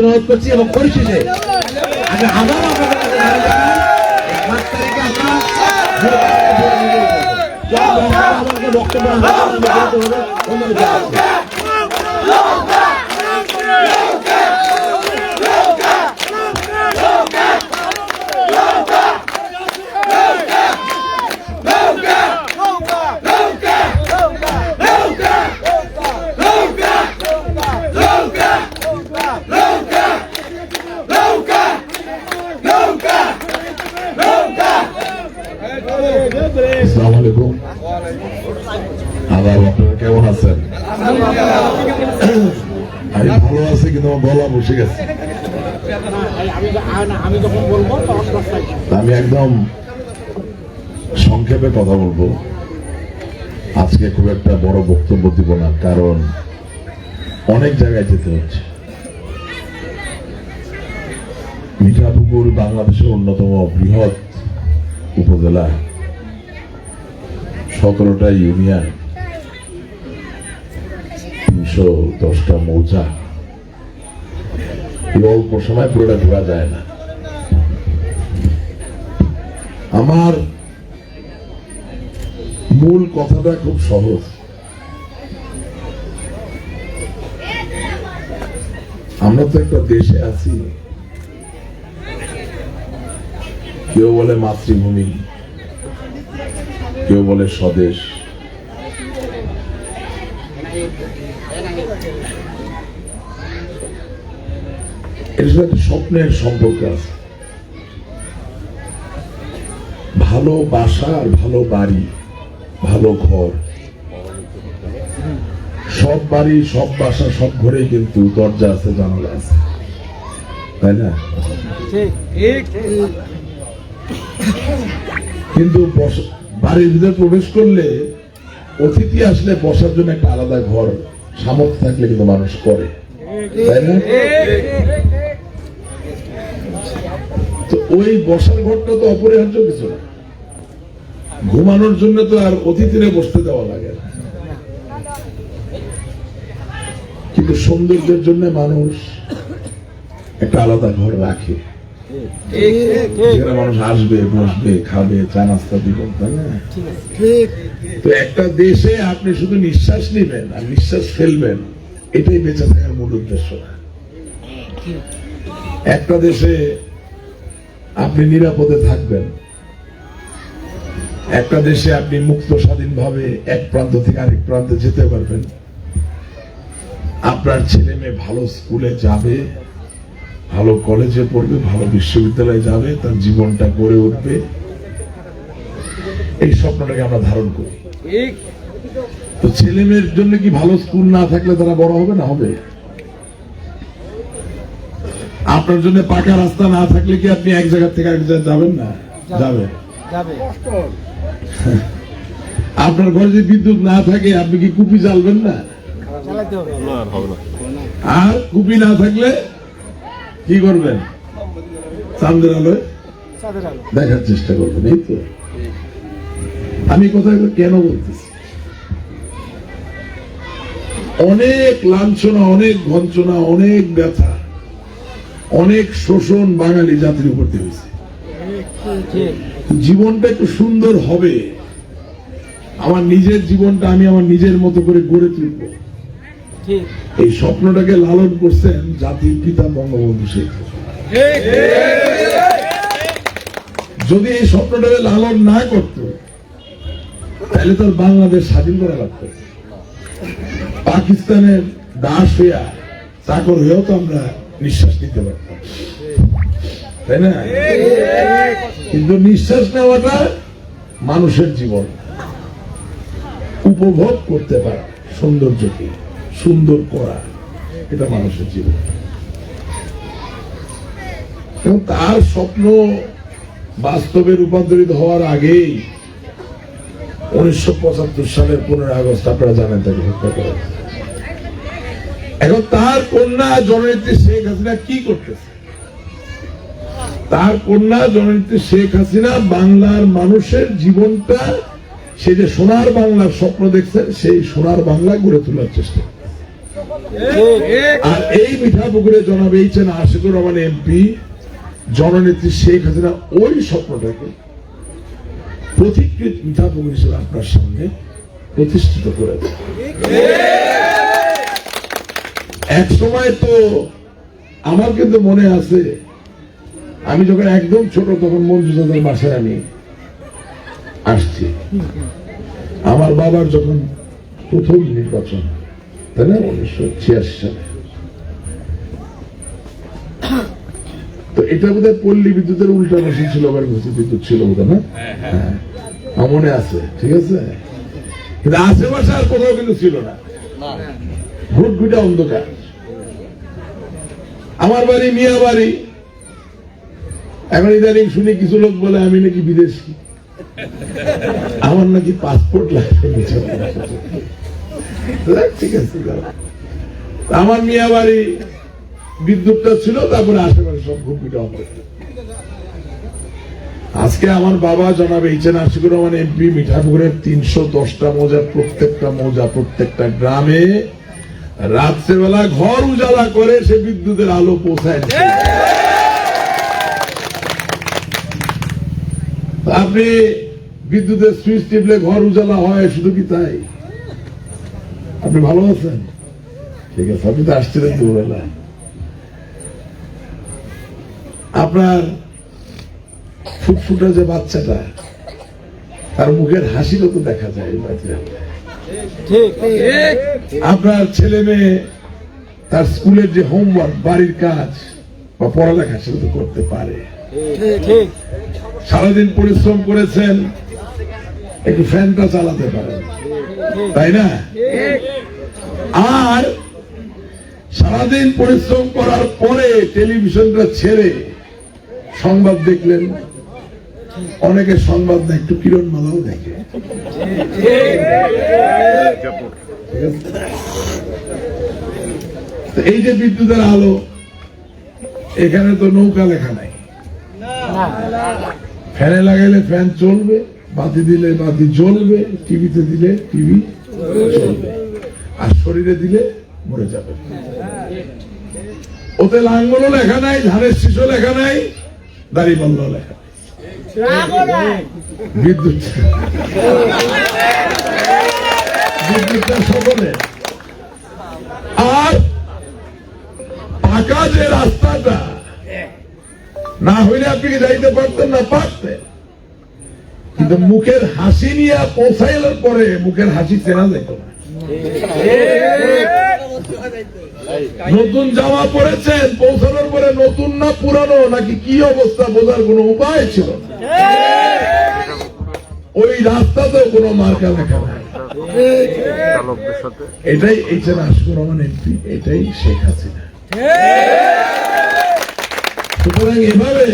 অনুরোধ করছি এবং পরিশেষে আমি আবার আপনাদের বক্তব্য রাখার জন্য অনুরোধ করব। অনুরোধ জানাচ্ছি। আসসালামু আলাইকুম আপনারা কেমন আছেন? আমি ভালো আছি, কিন্তু আমার গলা বসে গেছে। আমি একদম সংক্ষেপে কথা বলব। আজকে খুব একটা বড় বক্তব্য দিব না, কারণ অনেক জায়গায় যেতে হচ্ছে। মিঠাপুকুর বাংলাদেশের অন্যতম বৃহৎ উপজেলা, সতেরোটা ইউনিয়ন। তিনশো দশটা মৌজা অল্প সময় পুরোটা ঘোরা যায় না। আমার মূল কথাটা খুব সহজ। আমরা তো একটা দেশে আছি। কেউ বলে মাতৃভূমি, কেউ বলে স্বদেশ। এর সাথে স্বপ্নের সম্পর্ক আছে। ভালো বাসা আর ভালো বাড়ি, ভালো ঘর। সব বাড়ি, সব বাসা, সব ঘরেই কিন্তু দরজা আছে, জানালা আছে। তাই না? কিন্তু বাড়ির ভিতরে প্রবেশ করলে অতিথি আসলে বসার জন্য একটা আলাদা ঘর, সামর্থ্য থাকলে কিন্তু মানুষ করে। তাই না? তো ওই বসার ঘরটা তো অপরিহার্য কিছু না। ঘুমানোর জন্য তো আর অতিথিরে বসতে দেওয়া লাগে না। কিন্তু সৌন্দর্যের জন্য মানুষ একটা আলাদা ঘর রাখে। মানুষ আসবে, বসবে, খাবে, চা নাস্তা দিবেন তাই না? তো একটা দেশে আপনি শুধু নিঃশ্বাস নেবেন আর নিঃশ্বাস ফেলবেন, এটাই বেঁচে থাকার মূল উদ্দেশ্য। একটা দেশে আপনি নিরাপদে থাকবেন। একটা দেশে আপনি মুক্ত স্বাধীনভাবে এক প্রান্ত থেকে আরেক প্রান্তে যেতে পারবেন। আপনার ছেলে মেয়ে ভালো স্কুলে যাবে ভালো কলেজে পড়বে ভালো বিশ্ববিদ্যালয়ে যাবে তার জীবনটা গড়ে উঠবে। এই স্বপ্নটাকে আমরা ধারণ করি। তো ছেলে মেয়ের জন্য কি ভালো স্কুল না থাকলে তারা বড় হবে না? হবে। আপনার জন্য পাকা রাস্তা না থাকলে কি আপনি এক জায়গা থেকে এক জায়গায় যাবেন না? যাবেন আপনার ঘরে যদি বিদ্যুৎ না থাকে আপনি কি কুপি জ্বালবেন না? আর কুপি না থাকলে কি করবেন? চান্দের আলোয় দেখার চেষ্টা করবেন এই তো। আমি কথাগুলো কেন বলতেছি? অনেক লাঞ্ছনা অনেক বঞ্চনা অনেক ব্যথা। অনেক শোষণ বাঙালি জাতির উপর হয়েছে। জীবনটা একটু সুন্দর হবে। আমার নিজের জীবনটা আমি আমার নিজের মতো করে গড়ে তুলব। এই স্বপ্নটাকে লালন করছেন জাতির পিতা বঙ্গবন্ধু শেখ যদি এই স্বপ্নটাকে লালন না করত, তাহলে তো আর বাংলাদেশ স্বাধীন করা লাগতো পাকিস্তানের দাস হইয়া, চাকর হয়েও তো আমরা নিঃশ্বাস নিতে পারতাম। তাই না? কিন্তু নিঃশ্বাস নেওয়াটা মানুষের জীবন। উপভোগ করতে পারা, সৌন্দর্যকে, সুন্দর করা, এটা মানুষের জীবন। এবং তার স্বপ্ন বাস্তবে রূপান্তরিত হওয়ার আগেই উনিশশো পঁচাত্তর সালের পনেরো আগস্ট আপনারা জানেন তাকে হত্যা করা। এখন তার কন্যা জননেত্রী শেখ হাসিনা কি করতেছে তার কন্যা জননেত্রী শেখ হাসিনা বাংলার মানুষের জীবনটা, সে যে সোনার বাংলার স্বপ্ন দেখছেন সেই সোনার বাংলা গড়ে তোলার চেষ্টা। আর এই মিঠা পুকুরে জনাব এইছেন আশিকুর রহমান এমপি, জননেত্রী শেখ হাসিনা ওই স্বপ্নটাকে প্রতিকৃত মিঠা পুকুর হিসেবে আপনার সামনে প্রতিষ্ঠিত করেছে এক সময় তো আমার কিন্তু মনে আছে আমি যখন একদম ছোট তখন মঞ্জু দাদার বাসায় আমি আসছি। আমার বাবার যখন প্রথম নির্বাচন তাই না? উনিশশো ছিয়াশি সালে। তো এটা বোধহয় পল্লী বিদ্যুতের উল্টা মেশিন ছিল আবার ঘুষি বিদ্যুৎ ছিল বোধহয় না? হ্যাঁ আমার মনে আছে ঠিক আছে? কিন্তু আশেপাশে আর কোথাও কিন্তু ছিল না। ঘুটঘুটে অন্ধকার। আমার বাড়ি, মিয়া বাড়ি। এখন ইদানিং শুনি কিছু লোক বলে, আমি নাকি বিদেশি? আমার নাকি পাসপোর্ট লাগবে। আছে আমার মিয়া বাড়ি বিদ্যুৎটা ছিল, তারপরে আশেপাশে সব ঘুটঘুটে আজকে আমার বাবা জনাব এইচেন আশিকুর রহমান, এমপি মিঠাপুকুরের তিনশো দশটা মৌজা, প্রত্যেকটা মৌজা, প্রত্যেকটা গ্রামে রাত্রেবেলা ঘর উজালা করে সে বিদ্যুতের আলো পৌঁছায় আপনি বিদ্যুতের সুইচ টিপলে ঘর উজালা হয় শুধু কি তাই? আপনি ভালো আছেন? ঠিক আছে আপনি তো আসছিলেন দুবেলা আপনার ফুটফুটা যে বাচ্চাটা তার মুখের হাসিরও তো দেখা যায় ঠিক বাচ্চা আপনার ছেলে মেয়ে তার স্কুলের যে হোমওয়ার্ক বাড়ির কাজ বা পড়ালেখা সেটা তো করতে পারে। সারাদিন পরিশ্রম করেছেন একটু ফ্যানটা চালাতে পারেন। তাই না? আর সারাদিন পরিশ্রম করার পরে টেলিভিশনটা ছেড়ে সংবাদ দেখলেন। অনেকে সংবাদ না একটু কিরণ মালাও দেখে। এই যে বিদ্যুতের আলো এখানে তো নৌকা লেখা নাই। ফ্যানে লাগাইলে ফ্যান চলবে বাতি দিলে বাতি জ্বলবে টিভিতে দিলে টিভি চলবে আর শরীরে দিলে মরে যাবে। ওতে লাঙ্গলও লেখা নাই ধানের শিশু লেখা নাই দাড়ি বন্ধ লেখা বিদ্যুৎ। সকলে আর পাকা যে রাস্তাটা না হইলে আপনি কি যাইতে পারতেন না পারতেন? কিন্তু মুখের হাসি নিয়ে পৌঁছাইলের পরে মুখের হাসি চেনা যেত না নতুন জামা পরেছেন পৌঁছানোর পরে নতুন না পুরানো নাকি কি অবস্থা বোঝার কোনো উপায় ছিল না। ওই রাস্তাতেও কোনো মার্কা লেখা নাই। চালকদের সাথে। এটাই রহমান এমপি এটাই শেখ হাসিনা। সুতরাং এভাবে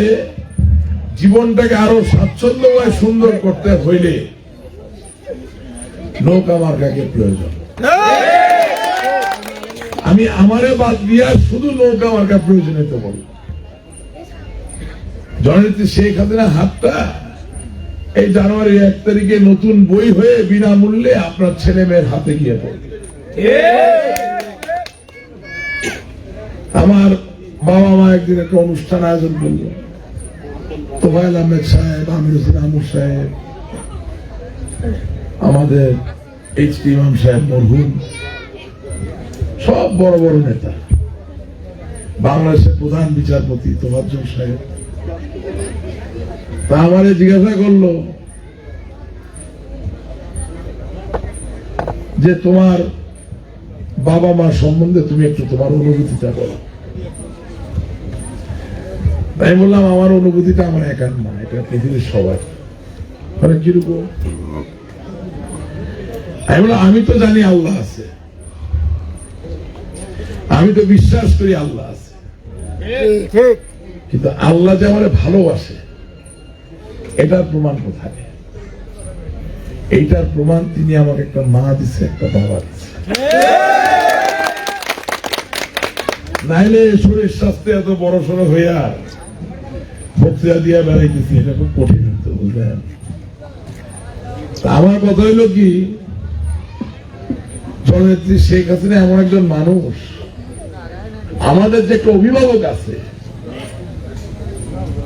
জীবনটাকে আরও স্বাচ্ছন্দ্যময় সুন্দর করতে হইলে নৌকা মার্কাকে প্রয়োজন। আমি আমারে বাদ দিয়া শুধু নৌকা মার্কা প্রয়োজনীয়তা বলি। জননেত্রী শেখ হাসিনা হাতটা এই জানুয়ারি এক তারিখে নতুন বই হয়ে বিনামূল্যে আপনার ছেলে মেয়ের হাতে গিয়ে পড়বে। আমার বাবা মা একদিন একটা অনুষ্ঠান আয়োজন করল। তোফায়েল আহমেদ সাহেব, আমির হোসেন সাহেব, আমাদের এইচ টি ইমাম সাহেব মরহুম, সব বড় বড় নেতা। বাংলাদেশের প্রধান বিচারপতি তোফাজ্জল সাহেব। তা আমারে জিজ্ঞাসা করল যে তোমার বাবা মা সম্বন্ধে তুমি একটু তোমার অনুভূতিটা বলো। তাই বললাম আমার অনুভূতিটা আমার একার না এটা পৃথিবীর সবার। মানে কীরকম? আমি বললাম আমি তো জানি আল্লাহ আছে। আমি তো বিশ্বাস করি আল্লাহ আছে। কিন্তু আল্লাহ যে আমার ভালোবাসে এটার প্রমাণ কোথায়? এইটার প্রমাণ তিনি আমাকে একটা মা দিচ্ছে একটা বাবা দিচ্ছে নাইলে শরীর স্বাস্থ্য এত বড় সড়ো হইয়া বক্তৃতা দিয়া বেড়াইতেছি, এটা খুব কঠিন হতো বুঝলেন? আমার কথা হইল কি, জননেত্রী শেখ হাসিনা এমন একজন মানুষ। আমাদের যে একটা অভিভাবক আছে,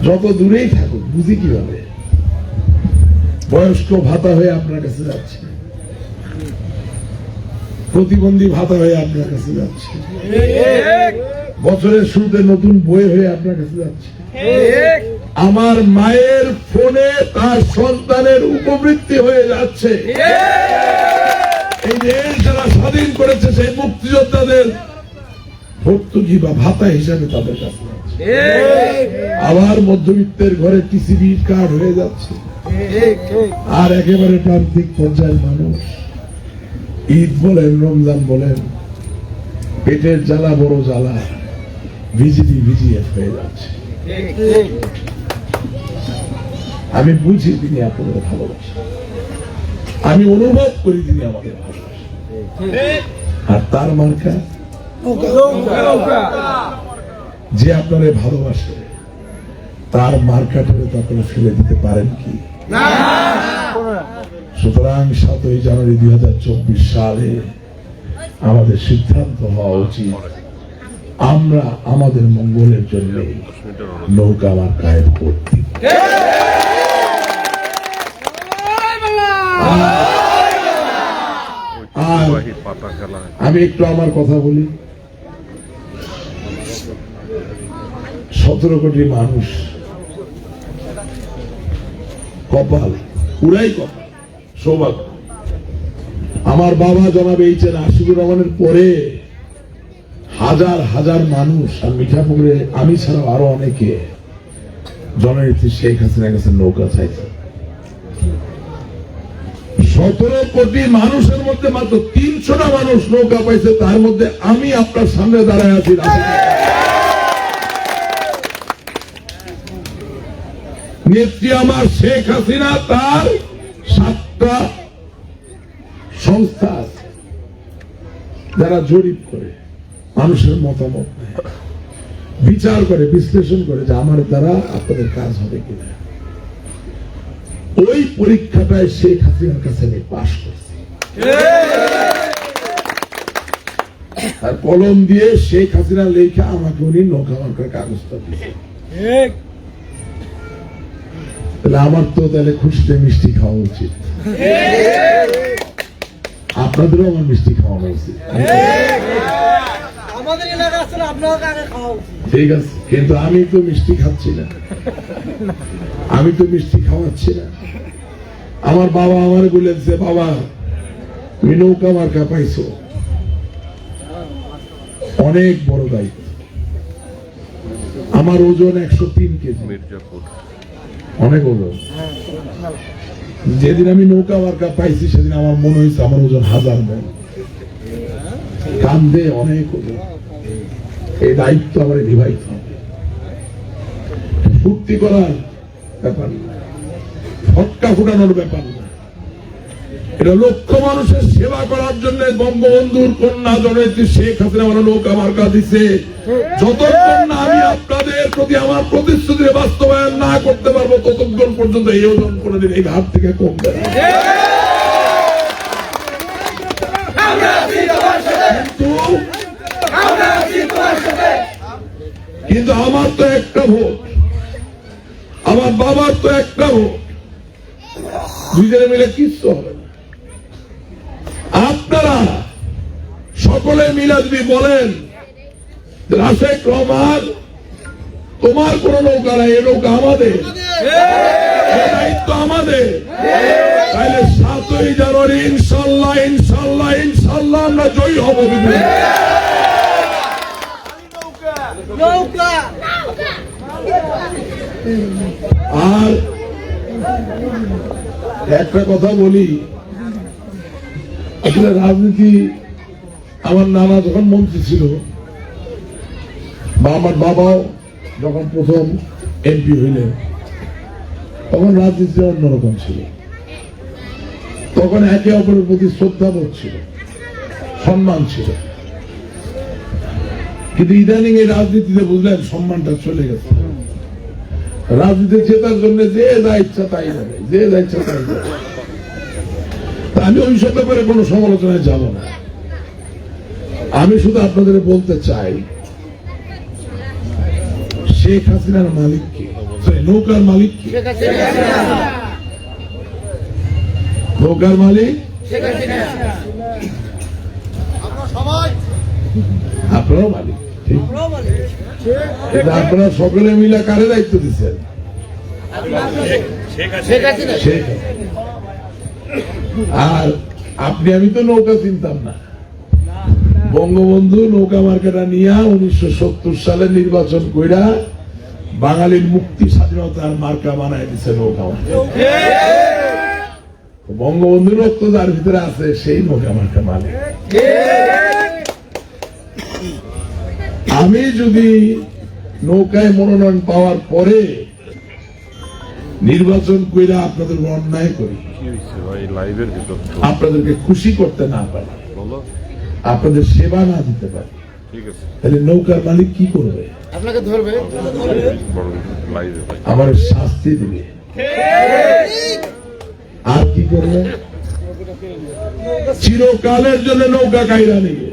যত দূরেই থাকুক, বুঝি কীভাবে? বয়স্ক ভাতা হয়ে আপনার কাছে যাচ্ছে। প্রতিবন্ধী ভাতা হয়ে আপনার কাছে যাচ্ছে। বছরের শুরুতে নতুন বই হয়ে আপনার কাছে যাচ্ছে। আমার মায়ের ফোনে তার সন্তানের উপবৃত্তি হয়ে যাচ্ছে। এই দেশ যারা স্বাধীন করেছে সেই মুক্তিযোদ্ধাদের ভর্তুকি বা ভাতা হিসাবে তাদের কাছে আবার মধ্যবিত্তের ঘরে টিসিবি কার্ড হয়ে যাচ্ছে। আর একেবারে প্রান্তিক পর্যায়ের মানুষ। ঈদ বলেন, রমজান বলেন, পেটের জ্বালা বড় জ্বালা ভিজিডি ভিজিএফ হয়ে যাচ্ছে। আমি বুঝি তিনি আপনাদের ভালোবাসেন আমি অনুভব করি তিনি আমাদের ভালোবাসেন আর তার মার্কা যে আপনারে ভালোবাসে, তার মার্কাটারে তো আপনারা ফেলে দিতে পারেন কি? সুতরাং সাতই জানুয়ারি দুই হাজার চব্বিশ সালে আমাদের সিদ্ধান্ত হওয়া উচিত আমরা আমাদের মঙ্গলের জন্য নৌকা। আর পাতা খেলা আমি একটু আমার কথা বলি সতেরো কোটি মানুষ কপাল, পুরাই কপাল, সৌভাগ্য। আমার বাবা জনাব এইচ এন আশিকুর রহমানের পরে হাজার হাজার মানুষ আর মিঠাপুকুরে আমি ছাড়াও আরও অনেকে জননেত্রী শেখ হাসিনার কাছে নৌকা চাইছে। সতেরো কোটি মানুষের মধ্যে মাত্র তিনশোটা মানুষ নৌকা পাইছে, তার মধ্যে আমি আপনার সামনে দাঁড়ায় আছি। নেত্রী আমার শেখ হাসিনা, তার সাতটা সংস্থা আছে যারা জরিপ করে, মানুষের মতামত নেয়, বিচার করে, বিশ্লেষণ করে যে আমার দ্বারা আপনাদের কাজ হবে কিনা। ওই পরীক্ষাটায় শেখ হাসিনার কাছে আমি পাশ করছি। আর কলম দিয়ে শেখ হাসিনা লেখা আমাকে উনি নৌকা মার্কার কাগজটা দিয়েছে তাহলে আমার তো তাহলে খুশিতে মিষ্টি খাওয়া উচিত। আপনাদেরও আমার মিষ্টি খাওয়ানো উচিত। ঠিক আছে কিন্তু আমি তো মিষ্টি খাচ্ছি না। আমি তো মিষ্টি খাওয়াচ্ছি না। আমার বাবা আমার বলেছে বাবা তুমি নৌকা মার্কা পাইছো। অনেক বড় দায়িত্ব। আমার ওজন একশো তিন কেজি। মির্জাপুর অনেক ওজন যেদিন আমি নৌকা মার্কা পাইছি, সেদিন আমার মনে হয়েছে আমার ওজন হাজার মন। কান্দে অনেক ওজন এই দায়িত্ব আমার নিভাইত ফুর্তি করার ব্যাপার ফটকা ফুটানোর ব্যাপার এটা লক্ষ মানুষের সেবা করার জন্য বঙ্গবন্ধুর কন্যা জনেত্রী শেখ হাসিনা আমার নৌকা মার্কা দিছে। যতক্ষণ না আমি আপনাদের প্রতি আমার প্রতিশ্রুতি বাস্তবায়ন না করতে পারব ততক্ষণ পর্যন্ত এই ওজন কোনোদিন এই ঘাট থেকে কমবে কিন্তু কিন্তু আমার তো একটা ভোট। আমার বাবার তো একটা ভোট। দুইজনে মিলে কিচ্ছু হবে আপনারা সকলে মিলে যদি বলেন যে রাশেক রহমান তোমার কোন নৌকা নাই এ নৌকা আমাদের। দায়িত্ব আমাদের। তাহলে সাতই জানুয়ারি ইনশাল্লাহ ইনশাল্লাহ ইনশাল্লাহ আমরা জয়ী হব আর একটা কথা বলি আসলে রাজনীতি আমার নানা যখন মন্ত্রী ছিল, বা আমার বাবাও যখন প্রথম এমপি হইলেন, তখন রাজনীতি অন্যরকম ছিল। তখন একে অপরের প্রতি শ্রদ্ধাবোধ ছিল, সম্মান ছিল। কিন্তু ইদানিং এই রাজনীতিতে বুঝলেন, সম্মানটা চলে গেছে। রাজনীতি জেতার জন্য যে যা ইচ্ছা তাই যাবে যে যা ইচ্ছা তাই যাবে আমি ওই সব ব্যাপারে কোনো সমালোচনায় যাব না। আমি শুধু আপনাদের বলতে চাই শেখ হাসিনার মালিক কে? নৌকার মালিক কে? নৌকার মালিক? আপনারাও মালিক আপনারা সকলে মিলে কারে দায়িত্ব দিচ্ছেন? শেখ হাসিনা। আর আপনি, আমি তো নৌকা চিনতাম না। বঙ্গবন্ধু নৌকা মার্কেটা নিয়ে উনিশশো সত্তর সালে নির্বাচন কইরা বাঙালির মুক্তি স্বাধীনতার মার্কা বানায় দিচ্ছে নৌকা মার্কা। বঙ্গবন্ধুর রক্ত যার ভিতরে আছে সেই নৌকা মার্কা মানে আমি যদি নৌকায় মনোনয়ন পাওয়ার পরে নির্বাচন কইরা আপনাদের অন্যায় করি। কি হয়েছে ভাই লাইভের ভিতর তো। আপনাদেরকে খুশি করতে না পারি। আপনাদের সেবা না দিতে পারি। তাহলে নৌকার মালিক কি করবে? আপনাকে ধরবে। বড় লাইভে ভাই। আমার শাস্তি দিবে। আর কি করবে? চিরকালের জন্য নৌকা কাইরা নিবে।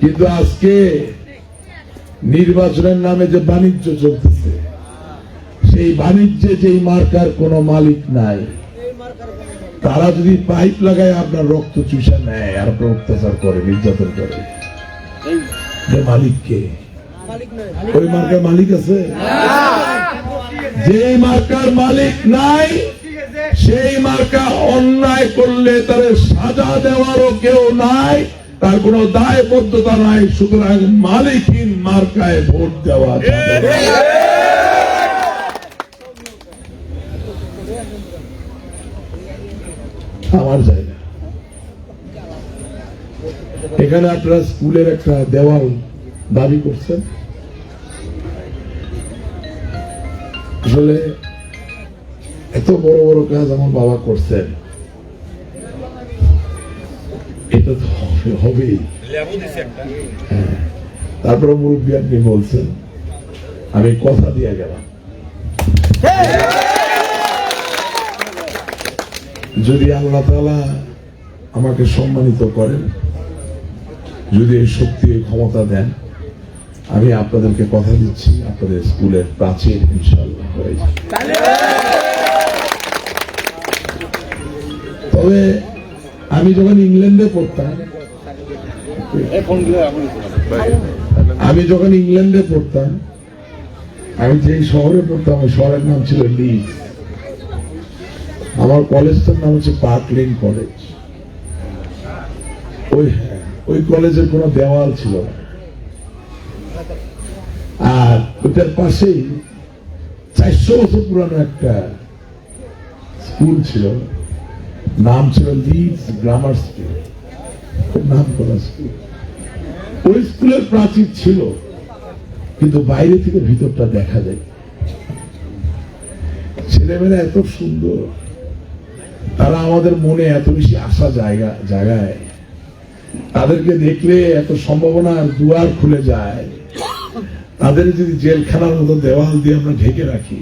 কিন্তু আজকে নির্বাচনের নামে যে বাণিজ্য চলতেছে সেই বাণিজ্যে যেই মার্কার কোনো মালিক নাই, তারা যদি পাইপ লাগায় আপনার রক্ত চুষা নেয়, আর আপনার অত্যাচার করে, নির্যাতন করে। যে মালিক কে? মালিক নয় ওই মার্কার মালিক আছে? যে মার্কার মালিক নাই, সেই মার্কা অন্যায় করলে তার সাজা দেওয়ারও কেউ নাই, তার কোনো দায়বদ্ধতা নাই, সুতরাং মালিকহীন মার্কায় ভোট দেওয়া যাবে না। আমার জায়গা। এখানে আপনারা স্কুলের একটা দেওয়াল দাবি করছেন। আসলে এত বড় বড় কাজ আমার বাবা করছেন। এটা তো হবে- হবেই। হ্যাঁ। তারপরে মুরব্বী আপনি বলছেন, আমি কথা দিয়ে গেলাম। যদি আল্লাহ তালা আমাকে সম্মানিত করেন, যদি এই শক্তি ক্ষমতা দেন, আমি আপনাদেরকে কথা দিচ্ছি আপনাদের স্কুলের প্রাচীর তবে আমি যখন ইংল্যান্ডে পড়তাম, আমি যখন ইংল্যান্ডে পড়তাম, আমি যেই শহরে পড়তাম, ওই শহরের নাম ছিল লিডস। আমার কলেজটার নাম হচ্ছে পার্ক লেন কলেজ ওই হ্যাঁ, ওই কলেজের কোনো দেওয়াল ছিল আর ওইটার পাশেই চারশো বছর পুরানো একটা স্কুল ছিল। নাম ছিল লিডস গ্রামার স্কুল নাম করা স্কুল ওই স্কুলের প্রাচীর ছিল কিন্তু বাইরে থেকে ভিতরটা দেখা যায়। ছেলেমেয়েরা এত সুন্দর। তারা আমাদের মনে এত বেশি আশা জায়গা জায়গায় তাদেরকে দেখলে এত সম্ভাবনার দুয়ার খুলে যায়। তাদের যদি জেলখানার মতো দেওয়াল দিয়ে আমরা ঢেকে রাখি,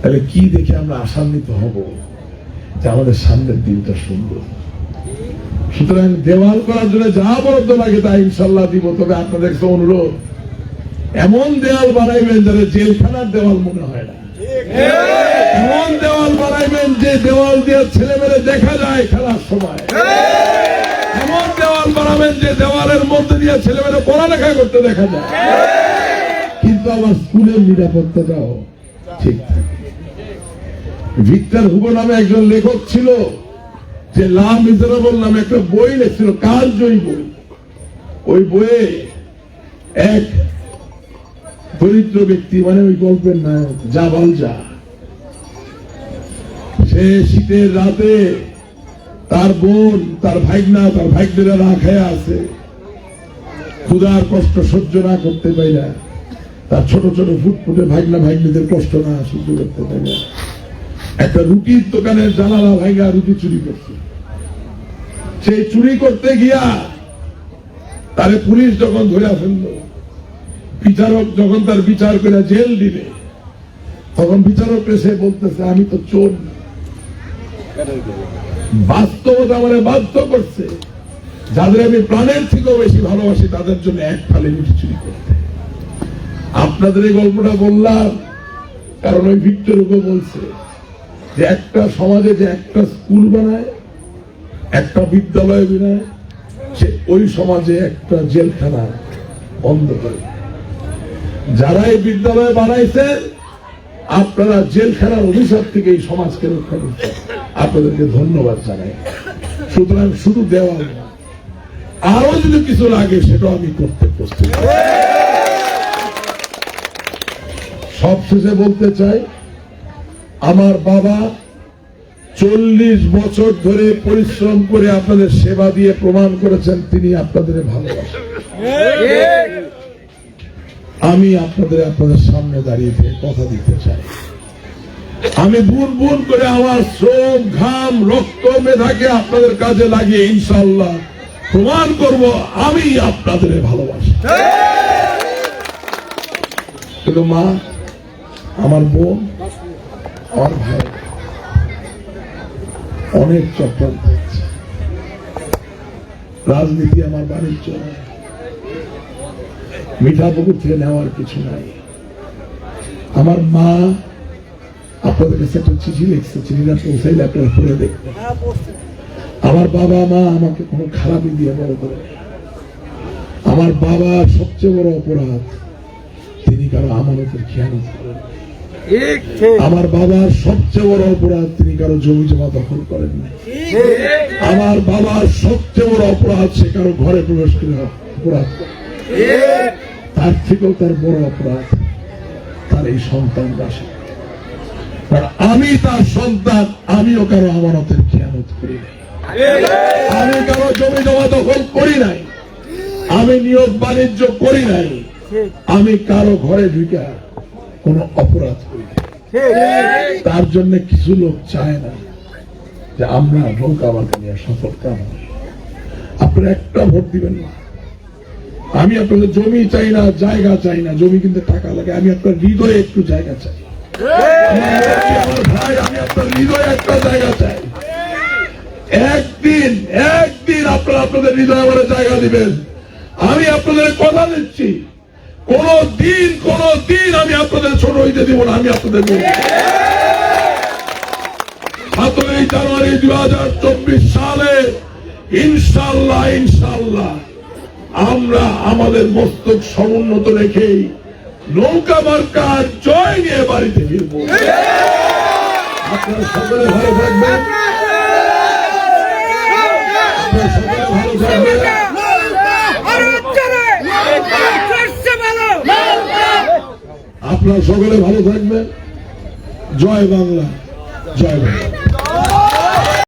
তাহলে কি দেখে আমরা আশান্বিত হব যে আমাদের সামনের দিনটা সুন্দর? সুতরাং দেওয়াল করার জন্য যা বরাদ্দ লাগে তা ইনশাল্লাহ দিব। তবে আপনাদের একটা অনুরোধ, এমন দেওয়াল বানাইবেন যারা জেলখানার দেওয়াল মনে হয় না। এমন দেওয়াল বানাইবেন যে দেওয়াল দিয়ে ছেলে মেয়ে দেখা যায় খেলার সময়। এমন দেওয়াল বানাবেন যে দেওয়ালের মধ্যে দিয়ে ছেলে মেয়ে পড়ালেখা করতে দেখা যায়। কিন্তু আমার স্কুলের নিরাপত্তাটাও ঠিক থাকে। ভিক্টর হুগো নামে একজন লেখক ছিল যে লা মিজারেবল নামে একটা বই লেখছিল কালজয়ী বই? ওই বইয়ে এক দরিদ্র ব্যক্তি মানে ওই গল্পের নায়ক জাবাল যা সে শীতের রাতে তার বোন, তার ভাইগনা, তার ভাইগনেরা না খেয়ে আছে। ক্ষুধার কষ্ট সহ্য না করতে পাই না। তার ছোট ছোট ফুটফুটে ভাইগনা, ভাইগনিদের কষ্ট না সহ্য করতে পাই না। একটা রুটির দোকানের জানালা ভাইগা রুটি চুরি করছে। সেই চুরি করতে গিয়া তারে পুলিশ যখন ধরে ফেলল, বিচারক যখন তার বিচার করে জেল দিবে, তখন বিচারক এসে বলতেছে, আমি তো চোর না। বাস্তবতা মানে বাধ্য করছে। যাদের আমি প্রাণের থেকেও বেশি ভালোবাসি, তাদের জন্য এক থালি রুটি চুরি করতে। আপনাদের এই গল্পটা বললাম, কারণ ওই ভিক্টর উপর বলছে যে একটা সমাজে যে একটা স্কুল বানায়, একটা বিদ্যালয় বানায়, সে ওই সমাজে একটা জেলখানা বন্ধ করে। যারা এই বিদ্যালয় বানাইছেন আপনারা জেলখানার অভিশাপ থেকে এই সমাজকে রক্ষা করছেন। আপনাদেরকে ধন্যবাদ জানাই। সুতরাং শুধু দেওয়াল না, আরও যদি কিছু লাগে সেটাও আমি করতে প্রস্তুত। সবশেষে বলতে চাই আমার বাবা চল্লিশ বছর ধরে পরিশ্রম করে আপনাদের সেবা দিয়ে প্রমাণ করেছেন তিনি আপনাদের ভালোবাসেন। আমি আপনাদের আপনাদের সামনে দাঁড়িয়ে কথা দিতে চাই। আমি বুন বুন করে আমার শ্রম, ঘাম, রক্ত, মেধাকে আপনাদের কাজে লাগিয়ে ইনশাল্লাহ প্রমাণ করব আমি আপনাদের ভালোবাসি। কিন্তু মা, আমার বোন, আমার ভাই, অনেক চক্রান্ত হচ্ছে রাজনীতি আমার বাণিজ্য নয় মিঠাপুকুর থেকে নেওয়ার কিছু নাই। আমার মা আপনাদের কাছে একটা চিঠি লিখছে চিঠিটা পৌঁছাইলে আপনারা পড়ে দেখবেন আমার বাবা, মা আমাকে কোনো খারাপই দিয়ে বড় করে। আমার বাবা সবচেয়ে বড় অপরাধ, তিনি কারও আমানতের করেন। আমার বাবার সবচেয়ে বড় অপরাধ, তিনি কারও জমি জমা দখল করেন আমার বাবার সবচেয়ে বড় অপরাধ, সে কারও ঘরে প্রবেশ করে অপরাধ তার থেকেও তার বড় অপরাধ, তার এই সন্তান রাশি আমি তার সন্তান, আমিও কারও আমানতের খেয়ানত করি আমি কারও জমি জমা দখল করি নাই। আমি নিয়োগ বাণিজ্য করি নাই। আমি কারও ঘরে ঢুকা কোনো অপরাধ করি তার জন্য কিছু লোক চায় না যে আমরা নৌকা বাঁধে নিয়ে সফল কাম হই। আপনারা একটা ভোট দিবেন না। আমি আপনাদের জমি চাই না, জায়গা চাই না। জমি কিন্তু টাকা লাগে, আমি আপনার হৃদয়ে একটু জায়গা চাই। ভাই আমি আপনার হৃদয়ে একটা জায়গা চাই একদিন একদিন আপনারা আপনাদের হৃদয়ে আমার জায়গা দিবেন। আমি আপনাদের কথা দিচ্ছি। কোন দিন কোন দিন আমি আপনাদের ছোট হইতে দিব না, আমি আপনাদের সতেরোই জানুয়ারি দুই হাজার চব্বিশ সালে ইনশাল্লাহ ইনশাল্লাহ আমরা আমাদের মস্তক সমুন্নত রেখেই নৌকা মার্কার জয় নিয়ে বাড়িতে ফিরব। আপনারা সকলে ভালো থাকবেন। আপনারা সকলে ভালো থাকবেন। আপনারা সকলে ভালো থাকবেন। জয় বাংলা জয় বাংলা।